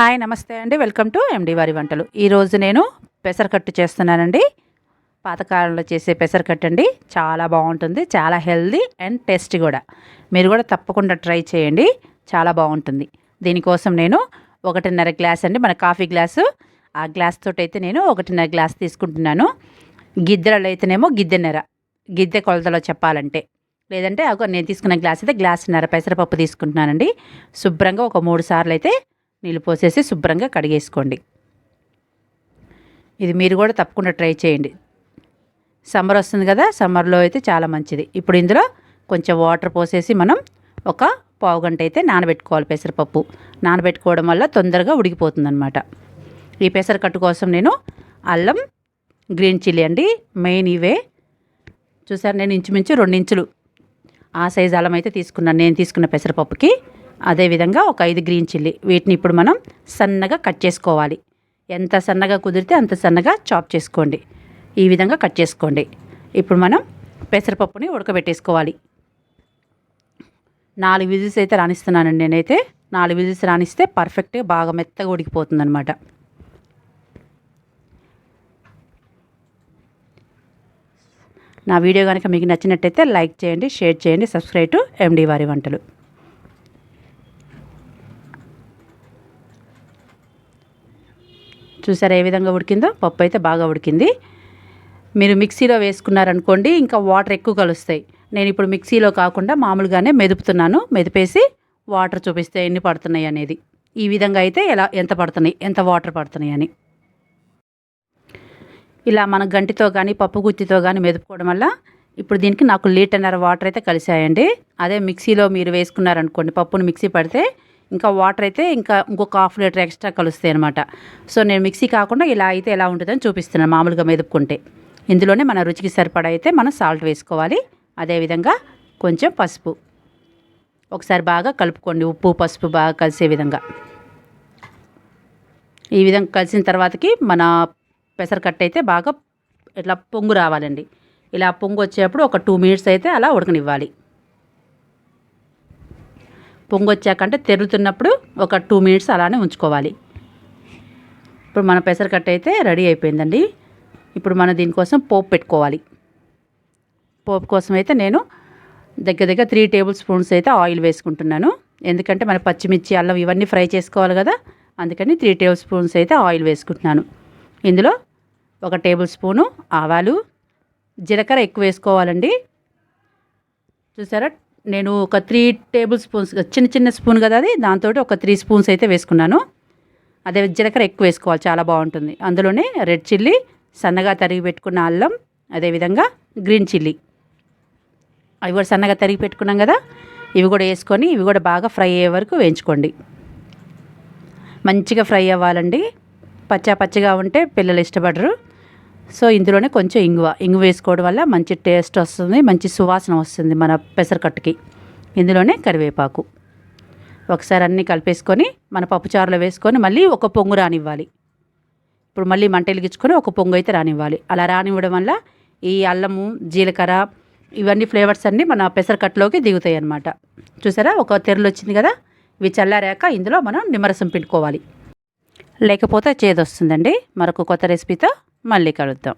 Hi నమస్తే అండి. Welcome to MD వారి వంటలు. ఈరోజు నేను పెసరకట్టు చేస్తున్నానండి. పాతకాలంలో చేసే పెసరకట్టు అండి. చాలా బాగుంటుంది చాలా హెల్దీ అండ్ టేస్టీ కూడా. మీరు కూడా తప్పకుండా ట్రై చేయండి. చాలా బాగుంటుంది. దీనికోసం నేను ఒకటిన్నర గ్లాస్ అండి మన కాఫీ గ్లాసు. ఆ గ్లాస్ తోటి అయితే నేను ఒకటిన్నర గ్లాస్ తీసుకుంటున్నాను. గిద్దెలలో అయితేనేమో గిద్దెన్నర. గిద్దె కొలతలో చెప్పాలంటే. లేదంటే అగో నేను తీసుకున్న గ్లాస్ అయితే గ్లాస్ నర పెసరపప్పు తీసుకుంటున్నానండి. శుభ్రంగా ఒక మూడు సార్లు అయితే నీళ్ళు పోసేసి శుభ్రంగా కడిగేసుకోండి. ఇది మీరు కూడా తప్పకుండా ట్రై చేయండి. సమ్మర్ వస్తుంది కదా సమ్మర్లో అయితే చాలా మంచిది. ఇప్పుడు ఇందులో కొంచెం వాటర్ పోసేసి మనం ఒక పావు గంట అయితే నానబెట్టుకోవాలి పెసరపప్పు. నానబెట్టుకోవడం వల్ల తొందరగా ఉడికిపోతుందనమాట ఈ పెసరకట్టు కోసం నేను అల్లం గ్రీన్ చిల్లీ అండి మెయిన్ ఇవే. చూసారు నేను ఇంచుమించు రెండించులు ఆ సైజ్ అల్లం అయితే తీసుకున్నాను. నేను తీసుకున్న పెసరపప్పుకి అదేవిధంగా ఒక ఐదు గ్రీన్ చిల్లీ. వీటిని ఇప్పుడు మనం సన్నగా కట్ చేసుకోవాలి. ఎంత సన్నగా కుదిరితే అంత సన్నగా చాప్ చేసుకోండి. ఈ విధంగా కట్ చేసుకోండి. ఇప్పుడు మనం పెసరపప్పుని ఉడకబెట్టేసుకోవాలి. నాలుగు విజిల్స్ అయితే రాణిస్తున్నానండి నేనైతే. నాలుగు విజిల్స్ రాణిస్తే పర్ఫెక్ట్గా బాగా మెత్తగా ఉడికిపోతుంది అనమాట నా వీడియో కనుక మీకు నచ్చినట్టయితే లైక్ చేయండి షేర్ చేయండి సబ్స్క్రైబ్ టు ఎండి వారి వంటలు. చూసారా ఏ విధంగా ఉడికిందో? పప్పు అయితే బాగా ఉడికింది. మీరు మిక్సీలో వేసుకున్నారనుకోండి ఇంకా వాటర్ ఎక్కువ కలుస్తాయి. నేను ఇప్పుడు మిక్సీలో కాకుండా మామూలుగానే మెదుపుతున్నాను. మెదిపేసి వాటర్ చూపిస్తే ఎన్ని పడుతున్నాయి అనేది. ఈ విధంగా అయితే ఎలా ఎంత పడుతున్నాయి ఎంత వాటర్ పడుతున్నాయి అని. ఇలా మన గంటితో కానీ పప్పు గుత్తితో కానీ మెదుపుకోవడం వల్ల ఇప్పుడు దీనికి నాకు లీటర్న్నర వాటర్ అయితే కలిసాయండి అదే మిక్సీలో మీరు వేసుకున్నారనుకోండి పప్పును మిక్సీ పడితే ఇంకా వాటర్ అయితే ఇంకా ఇంకొక హాఫ్ లీటర్ ఎక్స్ట్రా కలుస్తాయి అనమాట సో నేను మిక్సీ కాకుండా ఇలా అయితే ఎలా ఉంటుందని చూపిస్తున్నాను మామూలుగా మెదుపుకుంటే. ఇందులోనే మన రుచికి సరిపడా అయితే మనం సాల్ట్ వేసుకోవాలి. అదేవిధంగా కొంచెం పసుపు. ఒకసారి బాగా కలుపుకోండి. ఉప్పు పసుపు బాగా కలిసే విధంగా. ఈ విధంగా కలిసిన తర్వాతకి మన పెసరకట్ట అయితే బాగా ఇట్లా పొంగు రావాలండి. ఇలా పొంగు వచ్చేటప్పుడు ఒక టూ మినిట్స్ అయితే అలా ఉడకనివ్వాలి. పొంగొచ్చాకంటే తెరుతున్నప్పుడు ఒక టూ మినిట్స్ అలానే ఉంచుకోవాలి. ఇప్పుడు మన పెసరకట్ట అయితే రెడీ అయిపోయిందండి. ఇప్పుడు మనం దీనికోసం పోపు పెట్టుకోవాలి. పోపు కోసం అయితే నేను దగ్గర దగ్గర త్రీ టేబుల్ స్పూన్స్ అయితే ఆయిల్ వేసుకుంటున్నాను. ఎందుకంటే మన పచ్చిమిర్చి అల్లం ఇవన్నీ ఫ్రై చేసుకోవాలి కదా. అందుకని త్రీ టేబుల్ స్పూన్స్ అయితే ఆయిల్ వేసుకుంటున్నాను. ఇందులో ఒక టేబుల్ స్పూను ఆవాలు జీలకర్ర ఎక్కువ వేసుకోవాలండి. చూసారా? నేను ఒక త్రీ టేబుల్ స్పూన్స్ చిన్న చిన్న స్పూన్ కదా అది దాంతో ఒక త్రీ స్పూన్స్ అయితే వేసుకున్నాను. అదే జీలకర్ర ఎక్కువ వేసుకోవాలి చాలా బాగుంటుంది. అందులోనే రెడ్ చిల్లీ సన్నగా తరిగి పెట్టుకున్న అల్లం అదేవిధంగా గ్రీన్ చిల్లీ. అవి కూడా సన్నగా తరిగి పెట్టుకున్నాం కదా ఇవి కూడా వేసుకొని ఇవి కూడా బాగా ఫ్రై అయ్యే వరకు వేయించుకోండి. మంచిగా ఫ్రై అవ్వాలండి. పచ్చా పచ్చిగా ఉంటే పిల్లలు ఇష్టపడరు. సో ఇందులోనే కొంచెం ఇంగువ. ఇంగువ వేసుకోవడం వల్ల మంచి టేస్ట్ వస్తుంది మంచి సువాసన వస్తుంది మన పెసరకట్టుకి. ఇందులోనే కరివేపాకు. ఒకసారి అన్నీ కలిపేసుకొని మన పప్పుచారులో వేసుకొని మళ్ళీ ఒక పొంగు రానివ్వాలి. ఇప్పుడు మళ్ళీ మంట వెలిగించుకొని ఒక పొంగు అయితే రానివ్వాలి. అలా రానివ్వడం వల్ల ఈ అల్లము జీలకర్ర ఇవన్నీ ఫ్లేవర్స్ అన్నీ మన పెసరకట్టులోకి దిగుతాయి అన్నమాట. చూసారా? ఒక తెరలు వచ్చింది కదా? ఇవి చల్లారాక ఇందులో మనం నిమ్మరసం పిండుకోవాలి. లేకపోతే చేదొస్తుందండి. మరొక కొత్త రెసిపీతో మళ్ళీ కలుద్దాం.